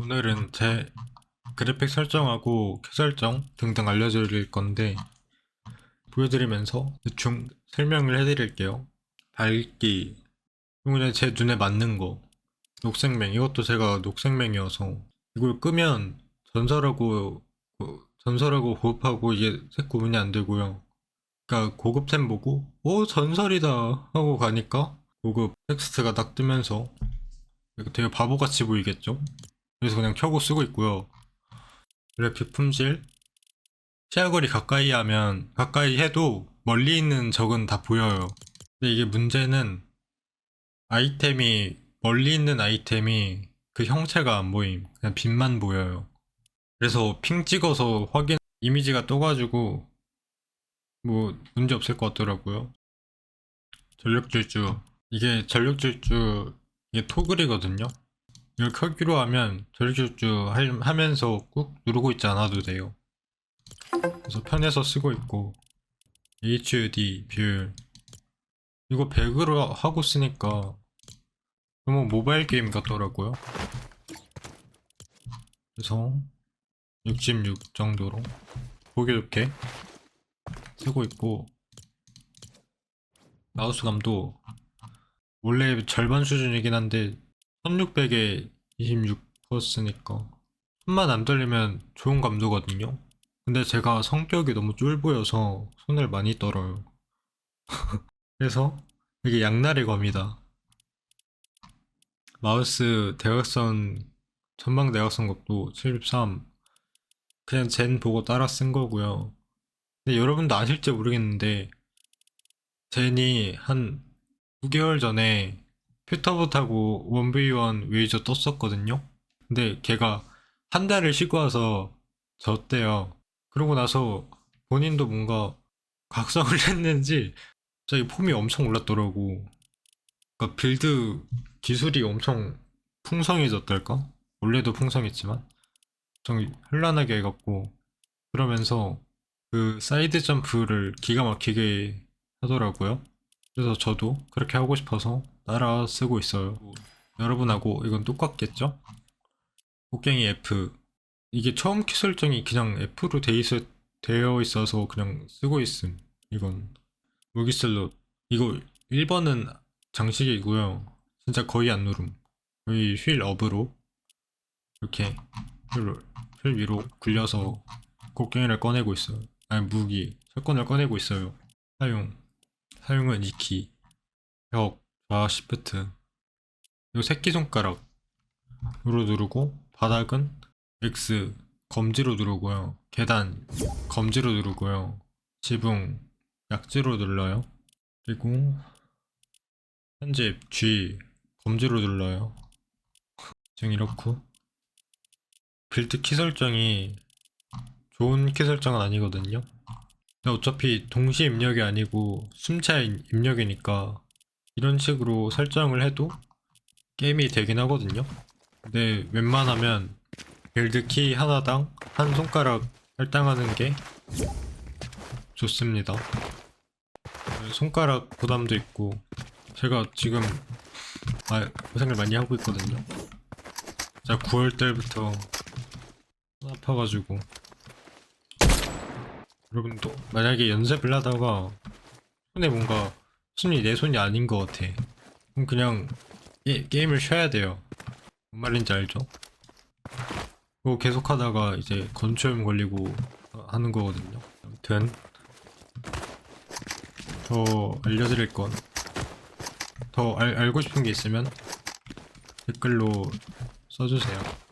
오늘은 제 그래픽 설정하고 켜 설정 등등 알려드릴 건데 보여드리면서 대충 설명을 해드릴게요. 밝기 그냥 제 눈에 맞는 거 녹색맹 이것도 제가 녹색맹이어서 이걸 끄면 전설하고 그 전설하고 호흡하고 이게 색 구분이 안 되고요. 그러니까 고급템 보고 오 전설이다 하고 가니까 고급 텍스트가 딱 뜨면서 되게 바보같이 보이겠죠? 그래서 그냥 켜고 쓰고 있고요. 그래픽 품질 시야거리 가까이 하면 가까이 해도 멀리 있는 적은 다 보여요. 근데 이게 문제는 아이템이 멀리 있는 아이템이 그 형체가 안 보임. 그냥 빛만 보여요. 그래서 핑 찍어서 확인 이미지가 떠가지고 뭐 문제 없을 것 같더라고요. 전력 질주 이게 전력 질주 이게 토글이거든요. 이걸 켜기로 하면 할- 하면서 꾹 누르고 있지 않아도 돼요. 그래서 편해서 쓰고 있고 HUD 비율 이거 100으로 하고 쓰니까 너무 모바일 게임 같더라고요. 그래서 66 정도로 보기 좋게 쓰고 있고 마우스 감도 원래 절반 수준이긴 한데 1600에 26%쓰니까 손만 안 떨리면 좋은 감도거든요. 근데 제가 성격이 너무 쫄보여서 손을 많이 떨어요. 그래서 이게 양날의 검이다. 마우스 대각선 전방 대각선 값도 73 그냥 젠 보고 따라 쓴 거고요. 근데 여러분도 아실지 모르겠는데 젠이 한 9개월 전에 타고 1v1 웨이저 떴었거든요. 근데 걔가 한 달을 쉬고 와서 졌대요. 그러고 나서 본인도 뭔가 각성을 했는지 갑자기 폼이 엄청 올랐더라고. 그러니까 빌드 기술이 엄청 풍성해졌달까? 원래도 풍성했지만 좀 현란하게 해갖고 그러면서 그 사이드 점프를 기가 막히게 하더라고요. 그래서 저도 그렇게 하고 싶어서 따라 쓰고 있어요. 여러분하고 이건 똑같겠죠? 곡괭이 F 이게 처음 키 설정이 그냥 F로 돼 있어, 되어 있어서 그냥 쓰고 있음. 이건 무기 슬롯 이거 1번은 장식이고요. 진짜 거의 안 누름. 거의 휠 업으로 이렇게 휠, 휠 위로 굴려서 곡괭이를 꺼내고 있어요. 아니 무기 철권을 꺼내고 있어요. 사용 사용은 2키 벽 좌 시프트 이 새끼손가락으로 누르고 바닥은 X 검지로 누르고요. 계단 검지로 누르고요. 지붕 약지로 눌러요. 그리고 편집 G 검지로 눌러요. 지금 이렇고 빌드 키 설정이 좋은 키 설정은 아니거든요. 근데 어차피 동시 입력이 아니고 숨차 입력이니까 이런 식으로 설정을 해도 게임이 되긴 하거든요. 근데 웬만하면 빌드 키 하나당 한 손가락 할당하는 게 좋습니다. 손가락 부담도 있고 제가 지금 아, 고생을 많이 하고 있거든요. 자 9월 달부터 손 아파가지고 여러분도 만약에 연습을 하다가 손에 뭔가 손이 내 손이 아닌 것 같아. 그럼 그냥 게, 게임을 쉬어야 돼요. 뭔 말인지 알죠? 그거 계속 하다가 이제 건초염 걸리고 하는 거거든요. 아무튼 더 알려드릴 건 더 알고 싶은 게 있으면 댓글로 써주세요.